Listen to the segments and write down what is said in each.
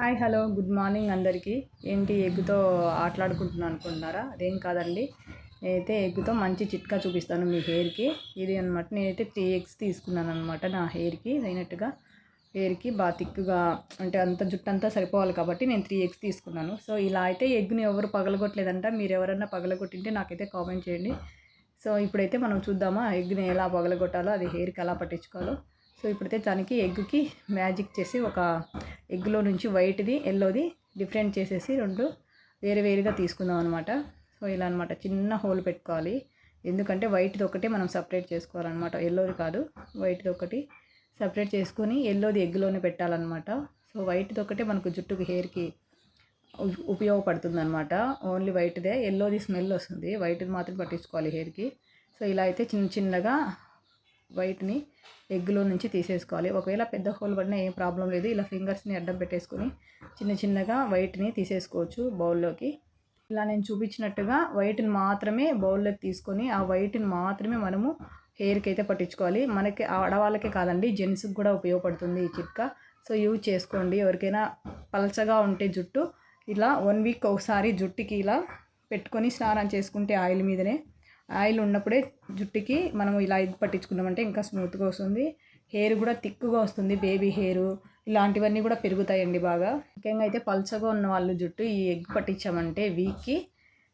Hi hello good morning అందరికీ. ఏంటి ఎగ్గుతో ఆటలాడుకుంటున్నాను అనుకుంటున్నారా? అదేం కాదండి. నేనైతే ఎగ్గుతో మంచి చిట్కా చూపిస్తాను మీ హెయిర్కి. ఇది అనమాట నేనైతే త్రీ ఎగ్స్ తీసుకున్నాను అనమాట నా హెయిర్కి. అయినట్టుగా హెయిర్కి బాగా థిక్గా అంటే అంత జుట్టు అంతా సరిపోవాలి కాబట్టి నేను త్రీ ఎగ్స్ తీసుకున్నాను. సో ఇలా అయితే ఎగ్ని ఎవరు పగలగొట్టలేదంట. మీరు ఎవరన్నా పగలగొట్టింటే నాకైతే కామెంట్ చేయండి. సో ఇప్పుడైతే మనం చూద్దామా ఎగ్ని ఎలా పగలగొట్టాలో అది హెయిర్కి ఎలా పట్టించుకోవాలో. సో ఇప్పుడైతే దానికి ఎగ్కి మ్యాజిక్ చేసి ఒక ఎగ్లో నుంచి వైట్ది ఎల్లోది డిఫరెంట్ చేసేసి రెండు వేరే వేరుగా తీసుకుందాం అనమాట సో ఇలా అనమాట చిన్న హోల్ పెట్టుకోవాలి. ఎందుకంటే వైట్ది ఒకటే మనం సపరేట్ చేసుకోవాలన్నమాట. ఎల్లోది కాదు వైట్ది ఒకటి సపరేట్ చేసుకొని ఎల్లోది ఎగ్లోనే పెట్టాలన్నమాట. సో వైట్ది ఒకటే మనకు జుట్టుకి హెయిర్కి ఉపయోగపడుతుంది అనమాట ఓన్లీ వైట్దే ఎల్లోది స్మెల్ వస్తుంది. వైట్ది మాత్రం పట్టించుకోవాలి హెయిర్కి సో ఇలా అయితే చిన్న చిన్నగా వైట్ని ఎగ్లో నుంచి తీసేసుకోవాలి. ఒకవేళ పెద్ద హోల్ పడినా ఏం ప్రాబ్లం లేదు. ఇలా ఫింగర్స్ని అడ్డం పెట్టేసుకొని చిన్న చిన్నగా వైట్ని తీసేసుకోవచ్చు బౌల్లోకి. ఇలా నేను చూపించినట్టుగా వైట్ని మాత్రమే బౌల్లోకి తీసుకొని ఆ వైట్ని మాత్రమే మనము హెయిర్కి అయితే పట్టించుకోవాలి. మనకి ఆడవాళ్ళకే కాదండి జెంట్స్కి కూడా ఉపయోగపడుతుంది ఈ చిట్కా. సో యూజ్ చేసుకోండి. ఎవరికైనా పలచగా ఉంటే జుట్టు ఇలా వన్ వీక్ ఒకసారి జుట్టుకి ఇలా పెట్టుకొని స్నానం చేసుకుంటే ఆయిల్ మీదనే ఆయిల్ ఉన్నప్పుడే జుట్టుకి మనం ఇలా ఎగ్ పట్టించుకున్నామంటే ఇంకా స్మూత్గా వస్తుంది. హెయిర్ కూడా థిక్గా వస్తుంది బేబీ హెయిర్. ఇలాంటివన్నీ కూడా పెరుగుతాయండి బాగా. ముఖ్యంగా అయితే పల్చగా ఉన్న వాళ్ళు జుట్టు ఈ ఎగ్ పట్టించామంటే వీక్కి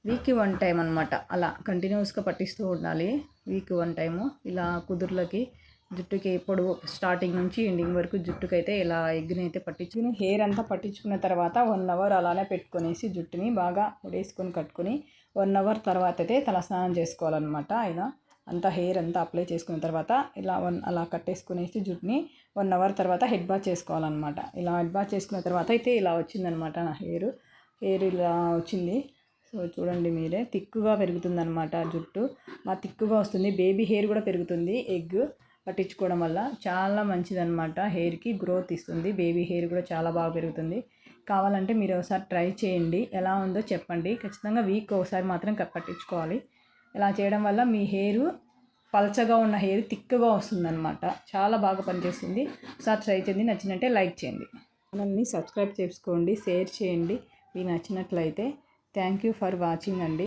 వీక్కి వన్ టైం అనమాట అలా కంటిన్యూస్గా పట్టిస్తూ ఉండాలి. Week one time. ఇలా కుదుర్లకి జుట్టుకి ఎప్పుడు స్టార్టింగ్ నుంచి ఎండింగ్ వరకు జుట్టుకి అయితే ఇలా ఎగ్ని అయితే పట్టించుకుని హెయిర్ అంతా పట్టించుకున్న తర్వాత వన్ అవర్ అలానే పెట్టుకునేసి జుట్టుని బాగా ఉడేసుకొని కట్టుకుని వన్ అవర్ తర్వాత అయితే తలస్నానం చేసుకోవాలన్నమాట ఇలా అంతా హెయిర్ అంతా అప్లై చేసుకున్న తర్వాత ఇలా వన్ అలా కట్టేసుకునేసి జుట్టుని వన్ అవర్ తర్వాత హెడ్ బాత్ చేసుకోవాలన్నమాట. ఇలా హెడ్ బాత్ చేసుకున్న తర్వాత అయితే ఇలా వచ్చిందనమాట నా హెయిర్. హెయిర్ ఇలా వచ్చింది. సో చూడండి మీరే తిక్కుగా పెరుగుతుందనమాట జుట్టు. బాగా తిక్కుగా వస్తుంది బేబీ హెయిర్ కూడా పెరుగుతుంది ఎగ్ పట్టించుకోవడం వల్ల చాలా మంచిదన్నమాట. హెయిర్కి గ్రోత్ ఇస్తుంది. బేబీ హెయిర్ కూడా చాలా బాగా పెరుగుతుంది. కావాలంటే మీరు ఒకసారి ట్రై చేయండి. ఎలా ఉందో చెప్పండి. ఖచ్చితంగా వీక్ ఒకసారి మాత్రం పట్టించుకోవాలి. ఇలా చేయడం వల్ల మీ హెయిర్ పలచగా ఉన్న హెయిర్ థిక్గా వస్తుందన్నమాట. చాలా బాగా పనిచేస్తుంది. ఒకసారి ట్రై చేయండి. నచ్చినట్టే లైక్ చేయండి. ఛానల్ని సబ్స్క్రైబ్ చేసుకోండి. షేర్ చేయండి. మీకు నచ్చినట్లయితే థ్యాంక్ యూ ఫర్ వాచింగ్ అండి.